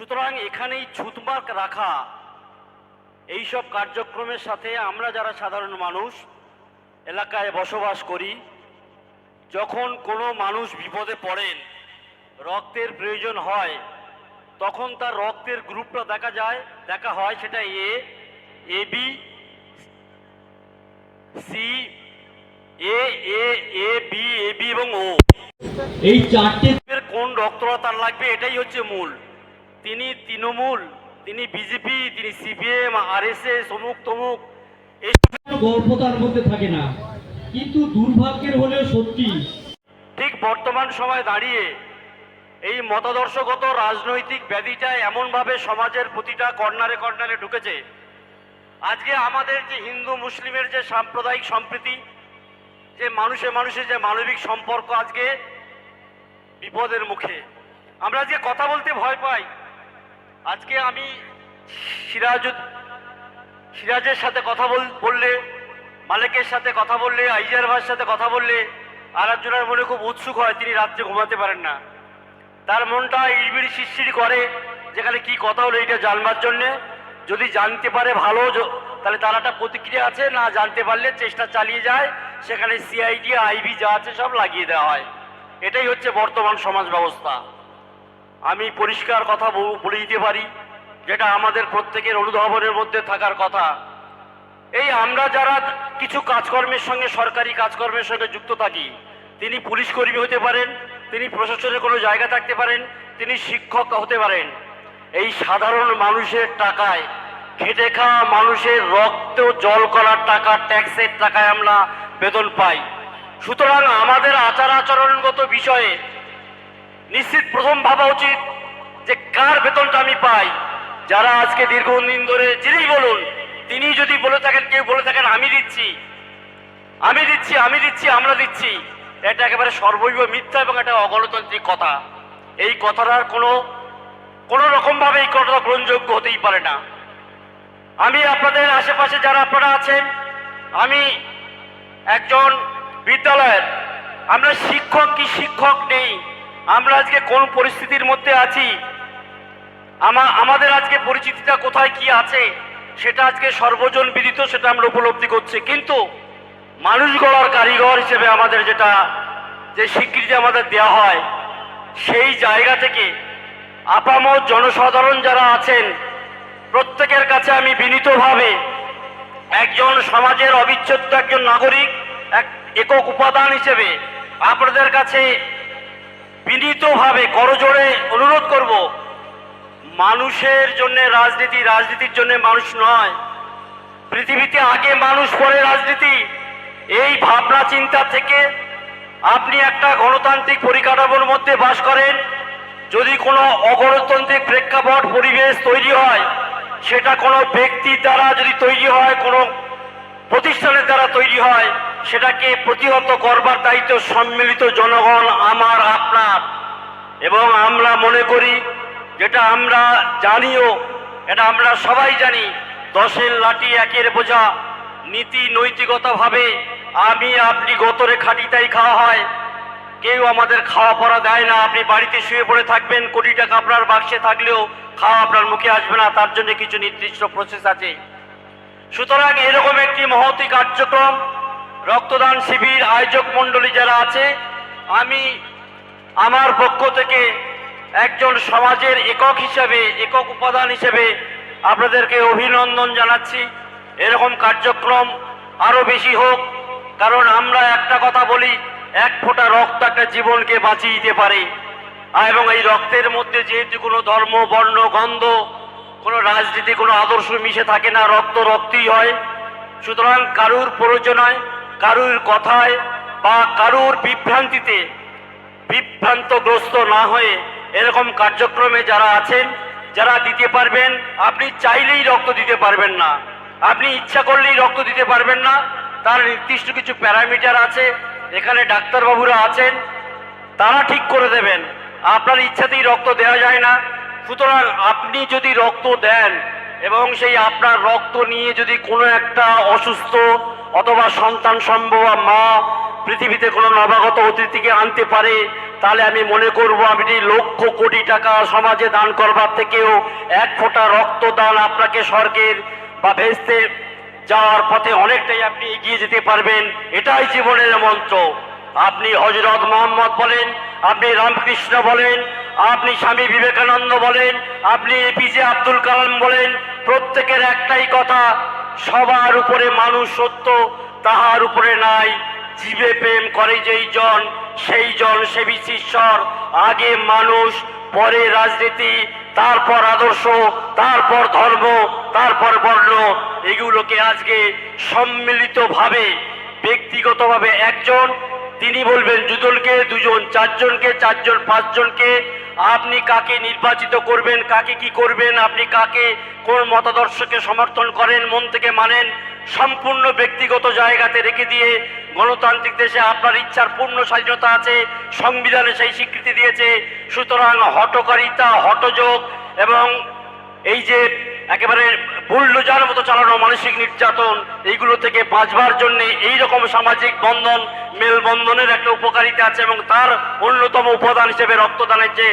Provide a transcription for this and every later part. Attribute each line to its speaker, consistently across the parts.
Speaker 1: সুতরাং এখানেই ছুতমার্ক রাখা। এইসব কার্যক্রমের সাথে আমরা যারা সাধারণ মানুষ এলাকায় বসবাস করি যখন কোনো মানুষ বিপদে পড়েন রক্তের প্রয়োজন হয় তখন তার রক্তের গ্রুপটা দেখা যায় দেখা হয় সেটা A A B C A A A B A B এবং ও।
Speaker 2: এই চারটে
Speaker 1: কোন রক্তটা তার লাগবে এটাই হচ্ছে মূল। তিনি তৃণমূল তিনি বিজেপি তিনি সিপিএম আর এস এস অমুক তমুক এই
Speaker 2: গল্প তার মধ্যে থাকে না। কিন্তু দুর্ভাগ্যের হলেও সত্যি।
Speaker 1: ঠিক বর্তমান সময় দাঁড়িয়ে এই মতাদর্শগত রাজনৈতিক ব্যাধিটা এমনভাবে সমাজের প্রতিটা কর্নারে কর্নারে ঢুকেছে। আজকে আমাদের যে হিন্দু মুসলিমের যে সাম্প্রদায়িক সম্প্রীতি যে মানুষে মানুষের যে মানবিক সম্পর্ক আজকে বিপদের মুখে। আমরা যে কথা বলতে ভয় পাই। আজকে আমি সিরাজ, সিরাজের সাথে কথা বল- বললে, মালিকের সাথে কথা বললে, আইজার ভাইয়ের সাথে কথা বললে আর একজনের মনে খুব উৎসুক হয়, তিনি রাত্রে ঘুমাতে পারেন না। তার মনটা ইড়বিড়ি শিরশির করে, যেখানে কি কথা হলো এটা জানবার জন্যে। যদি জানতে পারে ভালো তাহলে তার একটা প্রতিক্রিয়া আছে, না জানতে পারলে চেষ্টা চালিয়ে যায়। সেখানে সিআইডি, আইবি যা আছে সব লাগিয়ে দেওয়া হয়। এটাই হচ্ছে বর্তমান সমাজ ব্যবস্থা। আমি পরিষ্কার কথা বলে দিতে পারি, যেটা আমাদের প্রত্যেকের অনুধাবনের মধ্যে থাকার কথা। এই আমরা যারা কিছু কাজকর্মের সঙ্গে, সরকারি কাজকর্মের সঙ্গে যুক্ত থাকি, তিনি পুলিশ কর্মী হতে পারেন, তিনি প্রশাসনের কোনো জায়গা থাকতে পারেন, তিনি শিক্ষক হতে পারেন। এই সাধারণ মানুষের টাকায়, খেটে খাওয়া মানুষের রক্ত, জল করার টাকা, ট্যাক্সের টাকায় আমরা বেতন পাই। সুতরাং আমাদের আচার আচরণগত বিষয়ে নিশ্চিত প্রথম ভাবা উচিত যে কার বেতনটা আমি পাই। যারা আজকে দীর্ঘদিন ধরে যিনি বলুন, তিনি যদি বলে থাকেন, কেউ বলে থাকেন, আমি দিচ্ছি। আমি দিচ্ছি আমি দিচ্ছি, আমরা দিচ্ছি। এটা একেবারে সর্বৈব মিথ্যা এবং এটা অগণতান্ত্রিক কথা। এই কথাটার কোনো কোনো রকমভাবে এই কথাটা গ্রহণযোগ্য হতেই পারে না। আমি আপনাদের আশেপাশে যারা আপনারা আছেন, আমি একজন বিদ্যালয়ের, আমরা শিক্ষক কি শিক্ষক নেই? আমরা আজকে কোন পরিস্থিতির মধ্যে আছি? আমা, আমাদের আজকে পরিচিতিটা কোথায় কি আছে? সেটা আজকে সর্বজন বিদিত, সেটা আমরা উপলব্ধি করছি। কিন্তু মানুষ গড়ার কারিগর হিসেবে আমাদের যেটা, যে স্বীকৃতি আমাদের দেওয়া হয়, সেই জায়গা থেকে আপামর জনসাধারণ যারা আছেন, প্রত্যেকের কাছে আমি বিনীতভাবে একজন সমাজের অবিচ্ছেদ্য একজন নাগরিক, এক একক উপাদান হিসেবে আপনাদের কাছে বিনীতভাবে করজোড়ে অনুরোধ করব, মানুষের জন্য রাজনীতি, রাজনীতির জন্য মানুষ নয়। পৃথিবীতে আগে মানুষ, পরে রাজনীতি। এই ভাবনা, চিন্তা থেকে আপনি একটা গণতান্ত্রিক পরিকাঠামোর মধ্যে বাস করেন। যদি কোনো অগণতান্ত্রিক প্রেক্ষাপট, পরিবেশ তৈরি হয়, সেটা কোনো ব্যক্তির দ্বারা যদি তৈরি হয়, কোনো প্রতিষ্ঠানের দ্বারা তৈরি হয় সেটাকে প্রতিহত করবার দায়িত্ব সম্মিলিত জনগণ আমার, আপনার। এবং আমরা মনে করি যেটা আমরা জানিও, এটা আমরা সবাই জানি, দশের লাঠি একের বোঝা। নীতি নৈতিকতাভাবে আমি আপনি গতরে খাটি তাই খাওয়া হয়। কেউ আমাদের খাওয়া পড়া দেয় না, আপনি বাড়িতে শুয়ে পড়ে থাকবেন, কোটি টাকা আপনার বাক্সে থাকলেও খাওয়া আপনার মুখে আসবে না, তার জন্য কিছু নির্দিষ্ট প্রসেস আছে। সুতরাং এরকম একটি মহতি কার্যক্রম রক্তদান শিবির আয়োজক মণ্ডলী যারা আছে, আমি আমার পক্ষ থেকে একজন সমাজের একক হিসাবে, একক উপাদান হিসেবে আপনাদেরকে অভিনন্দন জানাচ্ছি। এরকম কার্যক্রম আরও বেশি হোক, কারণ আমরা একটা কথা বলি, এক ফোঁটা রক্ত একটা জীবনকে বাঁচিয়ে দিতে পারে। এবং এই রক্তের মধ্যে যেহেতু কোনো ধর্ম, বর্ণ, গন্ধ, কোনো রাজনীতি, কোনো আদর্শ মিশে থাকে না, রক্ত রক্তই হয়। সুতরাং কারুর প্রয়োজনায় কারুর কথায় বা কারুর বিভ্রান্তিতে বিভ্রান্তগ্রস্ত না হয়ে এরকম কার্যক্রমে যারা আছেন, যারা দিতে পারবেন, আপনি চাইলেই রক্ত দিতে পারবেন না। আপনি ইচ্ছা করলেই রক্ত দিতে পারবেন না। তার নির্দিষ্ট কিছু প্যারামিটার আছে, এখানে ডাক্তারবাবুরা আছেন, তারা ঠিক করে দেবেন। আপনার ইচ্ছাতেই রক্ত দেওয়া যায় না। সুতরাং আপনি যদি রক্ত দেন এবং সেই আপনার রক্ত নিয়ে যদি কোনো একটা অসুস্থ অথবা সন্তান সম্ভব মা পৃথিবীতে কোনো নবাগত অতিথিকে আনতে পারে, তাহলে আমি মনে করব আপনি লক্ষ কোটি টাকা সমাজে দান করবার থেকেও এক ফোঁটা রক্তদান আপনাকে স্বর্গের বা ভেস্তে যাওয়ার পথে অনেকটাই আপনি এগিয়ে যেতে পারবেন, এটাই জীবনের মন্ত্র। আপনি হজরত মোহাম্মদ বলেন, আপনি রামকৃষ্ণ বলেন, আপনি স্বামী বিবেকানন্দ বলেন, আপনি এপিজে আব্দুল কালাম বলেন, প্রত্যেকের একটাই কথা সবার উপরে মানুষ সত্য, তাহার উপরে নাই। জীবে প্রেম করে যেই জন, সেই জন সেবী ঈশ্বর। আগে মানুষ, পরে রাজনীতি, তারপর আদর্শ, তারপর ধর্ম, তারপর বর্ণ। এগুলোকে আজকে সম্মিলিতভাবে, ব্যক্তিগতভাবে একজন, তিনি বলবেন দুজনকে, দুজন চারজনকে, চারজন পাঁচজনকে আপনি কাকে নির্বাচিত করবেন, কাকে কি করবেন, আপনি কাকে কোন মতাদর্শকে সমর্থন করেন, মন থেকে মানেন, সম্পূর্ণ ব্যক্তিগত জায়গাতে রেখে দিয়ে গণতান্ত্রিক দেশে আপনার ইচ্ছার পূর্ণ স্বাধীনতা আছে, সংবিধানে সেই স্বীকৃতি দিয়েছে, সুতরাং হটকারিতা, হটযোগ এবং এই যে একেবারে বুল্ডোজার মতো চালানো মানসিক নির্যাতন, এইগুলো থেকে বাঁচবার জন্য এই রকম সামাজিক বন্ধন মেলবন্ধনের একটা উপকারিতা আছে এবং তার অন্যতম উপাদান হিসেবে রক্তদানের যে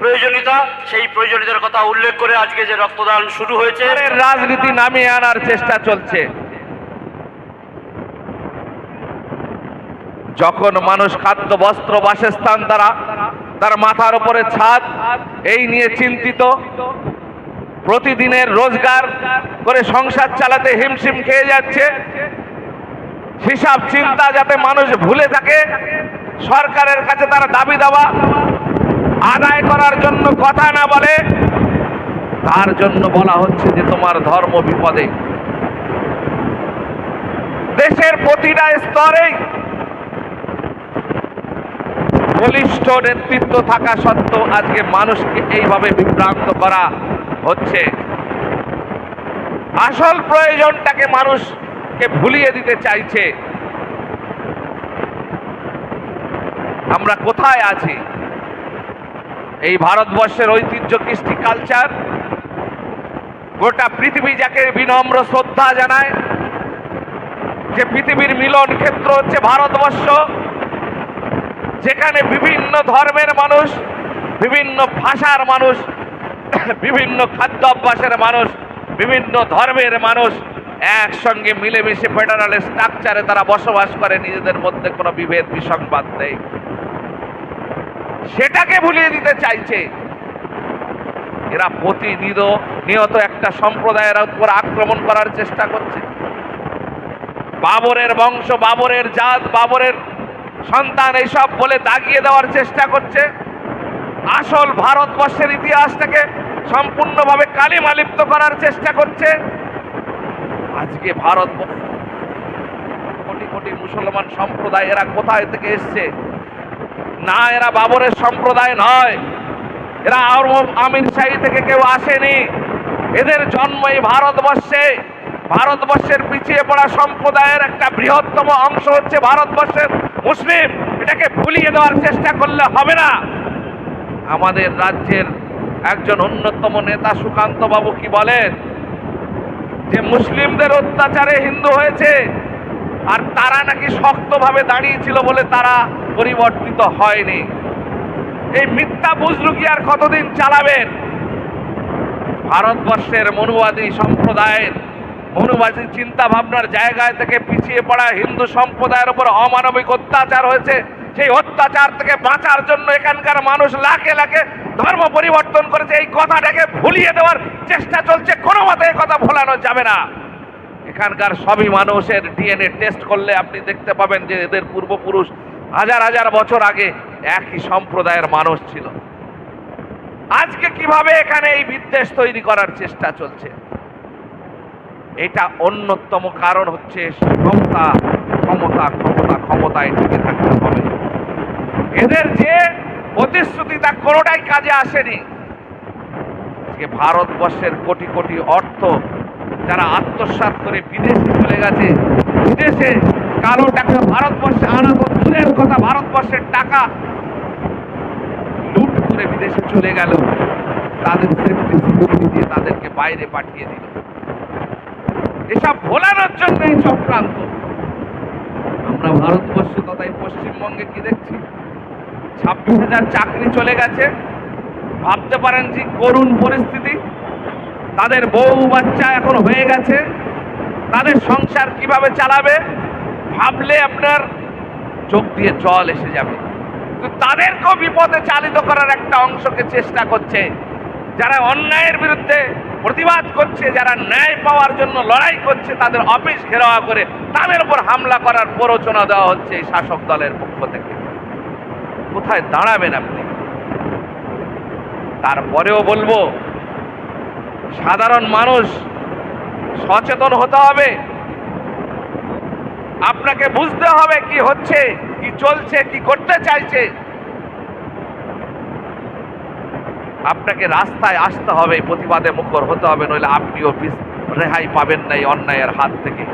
Speaker 1: প্রয়োজনীয়তা, সেই প্রয়োজনীয়তার কথা উল্লেখ করে আজকে যে রক্তদান শুরু হয়েছে।
Speaker 3: রাজনীতি নামিয়ে আনার চেষ্টা চলছে। যখন মানুষ খাদ্য, বস্ত্র, বাসস্থান দ্বারা, তার মাথার উপরে ছাদ, এই নিয়ে চিন্তিত। প্রতিদিনের রোজগার করে সংসার চালাতে হিমশিম খেয়ে যাচ্ছে। হিসাব চিন্তা যাতে মানুষ ভুলে থাকে, সরকারের কাছে তারা দাবি দেওয়া, আদায় করার জন্য কথা না বলে, তার জন্য বলা হচ্ছে যে তোমার ধর্ম বিপদে। দেশের প্রতিটা স্তরেই বলিষ্ঠ নেতৃত্ব থাকা সত্ত্বেও আজকে মানুষকে এইভাবে বিভ্রান্ত করা হচ্ছে। আসল প্রয়োজনটাকে মানুষকে ভুলিয়ে দিতে চাইছে। আমরা কোথায় আছি? এই ভারতবর্ষের ঐতিহ্য, কৃষ্টি, কালচার, গোটা পৃথিবী যাকে বিনম্র শ্রদ্ধা জানায়, যে পৃথিবীর মিলন ক্ষেত্র হচ্ছে ভারতবর্ষ, যেখানে বিভিন্ন ধর্মের মানুষ, বিভিন্ন ভাষার মানুষ বিভিন্ন খাদ্য অভ্যাসের মানুষ, বিভিন্ন ধর্মের মানুষ একসঙ্গে মিলেমিশে ফেডারাল স্ট্রাকচারে তারা বসবাস করে, নিজেদের মধ্যে কোনো বিভেদ, বিসংবাদ নেই। সেটাকে ভুলিয়ে দিতে চাইছে। এরা প্রতিনিধ নিয়ত একটা সম্প্রদায়ের উপর আক্রমণ করার চেষ্টা করছে। বাবরের বংশ, বাবরের জাত, বাবরের সন্তান, এইসব বলে দাগিয়ে দেওয়ার চেষ্টা করছে। আসল ভারতবর্ষের ইতিহাসটাকে সম্পূর্ণভাবে কালিমালিপ্ত করার চেষ্টা করছে। আজকে ভারত কোটি কোটি মুসলমান সম্প্রদায় এরা কোথায় থেকে এসছে? না, এরা বাবরের সম্প্রদায় নয়। এরা আমির শাহী থেকে কেউ আসেনি। এদের জন্ম এই ভারতবর্ষে। ভারতবর্ষের পিছিয়ে পড়া সম্প্রদায়ের একটা বৃহত্তম অংশ হচ্ছে ভারতবর্ষের মুসলিম। এটাকে ভুলিয়ে দেওয়ার চেষ্টা করলে হবে না। আমাদের রাজ্যের একজন অন্যতম নেতা সুকান্ত বাবু কি বলেন? যে মুসলিমদের অত্যাচারে হিন্দু হয়েছে, আর তারা নাকি শক্তভাবে দাঁড়িয়েছিল বলে তারা পরিবর্তিত হয়নি। এই মিথ্যা বুঝলু কি আর কতদিন চালাবেন? ভারতবর্ষের মনুবাদী সম্প্রদায়ের, মনুবাদী চিন্তা ভাবনার জায়গায় থেকে পিছিয়ে পড়া হিন্দু সম্প্রদায়ের উপর অমানবিক অত্যাচার হয়েছে। সেই অত্যাচার থেকে বাঁচার জন্য এখানকার মানুষ লাখে লাখে ধর্ম পরিবর্তন করেছে। এই কথাটাকে ভুলিয়ে দেওয়ার চেষ্টা চলছে। কোনো মতে কথা ভোলানো যাবে না। এখানকার সবই মানুষের ডিএনএ টেস্ট করলে আপনি দেখতে পাবেন যে এদের পূর্বপুরুষ হাজার হাজার বছর আগে একই সম্প্রদায়ের মানুষ ছিল। আজকে কীভাবে এখানে এই বিদ্বেষ তৈরি করার চেষ্টা চলছে? এটা অন্যতম কারণ হচ্ছে ক্ষমতা ক্ষমতা ক্ষমতা, ক্ষমতায় টিকে থাকতে হবে। এদের যে প্রতিশ্রুতি তা কোনোটাই কাজে আসেনি। আজকে ভারতবর্ষের কোটি কোটি অর্থ যারা আত্মসাৎ করে বিদেশে চলে গেছে, বিদেশে কালো টাকা ভারতবর্ষে আনা তো দূরের কথা ভারতবর্ষের টাকা লুট করে বিদেশে চলে গেল, তাদের সেফটি সিকিউরিটি দিয়ে তাদেরকে বাইরে পাঠিয়ে দিল। এসব ভোলানোর জন্য এই চক্রান্ত। আমরা ভারতবর্ষ তথা পশ্চিমবঙ্গে কি দেখছি? ছাব্বিশ হাজার চাকরি চলে গেছে। ভাবতে পারেন যে করুণ পরিস্থিতি। তাদের বউ বাচ্চা এখন হয়ে গেছে। তাদের সংসার কীভাবে চালাবে? ভাবলে আপনার চোখ দিয়ে জল এসে যাবে। তাদেরকেও বিপদে চালিত করার একটা অংশকে চেষ্টা করছে। যারা অন্যায়ের বিরুদ্ধে প্রতিবাদ করছে, যারা ন্যায় পাওয়ার জন্য লড়াই করছে, তাদের অফিস ঘেরাওয়া করে তাদের উপর হামলা করার প্ররোচনা দেওয়া হচ্ছে এই শাসক দলের পক্ষ থেকে। কোথায় দাঁড়াবেন আপনি? তারপরেও বলব, সাধারণ মানুষ সচেতন হতে হবে। আপনাকে বুঝতে হবে কি হচ্ছে, কি চলছে, কি করতে চাইছে। আপনাকে রাস্তায় আসতে হবে, প্রতিবাদে মুখর হতে হবে, নইলে আপনিও রেহাই পাবেন না এই অন্যায়ের হাত থেকে।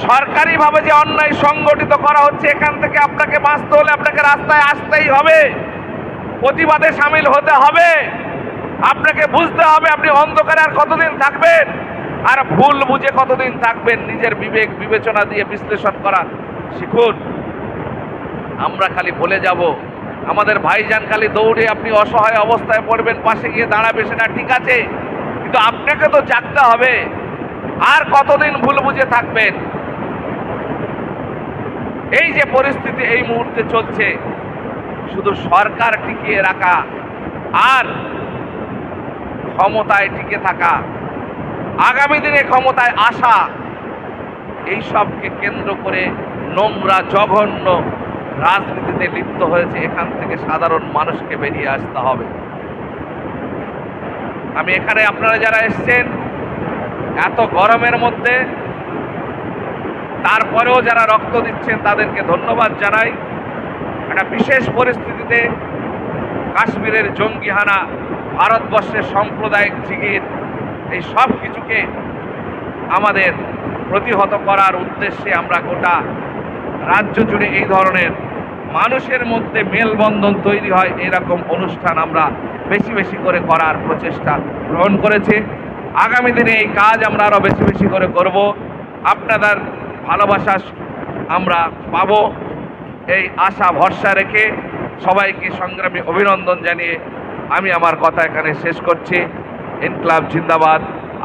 Speaker 3: সরকারিভাবে যে অন্যায় সংগঠিত করা হচ্ছে, এখান থেকে আপনাকে বাঁচতে হলে আপনাকে রাস্তায় আসতেই হবে। প্রতিবাদে সামিল হতে হবে। আপনাকে বুঝতে হবে আপনি অন্ধকারে আর কতদিন থাকবেন, আর ভুল বুঝে কতদিন থাকবেন, নিজের বিবেক বিবেচনা দিয়ে বিশ্লেষণ করা শিখুন, আমরা খালি বলে যাব। আমাদের ভাইজান খালি দৌড়ে আপনি অসহায় অবস্থায় পড়বেন, পাশে গিয়ে দাঁড়াবে, সেটা ঠিক আছে। কিন্তু আপনাকে তো জাগতে হবে। আর কতদিন ভুল বুঝে থাকবেন? এই যে পরিস্থিতি এই মুহূর্তে চলছে, শুধু সরকার টিকিয়ে রাখা আর ক্ষমতায় টিকে থাকা, আগামী দিনে ক্ষমতায় আসা, এই সবকে কেন্দ্র করে নোংরা, জঘন্য রাজনীতিতে লিপ্ত হয়েছে এখান থেকে সাধারণ মানুষকে বেরিয়ে আসতে হবে। আমি এখানে আপনারা যারা এসছেন, এত গরমের মধ্যে তারপরেও যারা রক্ত দিচ্ছেন তাদেরকে ধন্যবাদ জানাই। একটা বিশেষ পরিস্থিতিতে কাশ্মীরের জঙ্গিহানা ভারতবর্ষের সাম্প্রদায়িক জিগির এই সব কিছুকে আমাদের প্রতিহত করার উদ্দেশ্যে আমরা গোটা রাজ্য জুড়ে এই ধরনের মানুষের মধ্যে মেলবন্ধন তৈরি হয়, এরকম অনুষ্ঠান আমরা বেশি বেশি করে করার প্রচেষ্টা গ্রহণ করেছি। আগামী দিনে এই কাজ আমরা আরও বেশি বেশি করে করব। আপনাদের ভালোবাসা আমরা পাব। এই আশা, ভরসা রেখে সবাইকে সংগ্রামী অভিনন্দন জানিয়ে আমি আমার কথা এখানে শেষ করছি। ইনকলাব জিন্দাবাদ,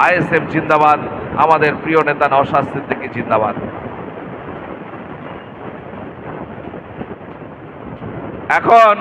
Speaker 3: আইএসএফ জিন্দাবাদ, আমাদের প্রিয় নেতা নওশাদ সিদ্দিকী জিন্দাবাদ। এখন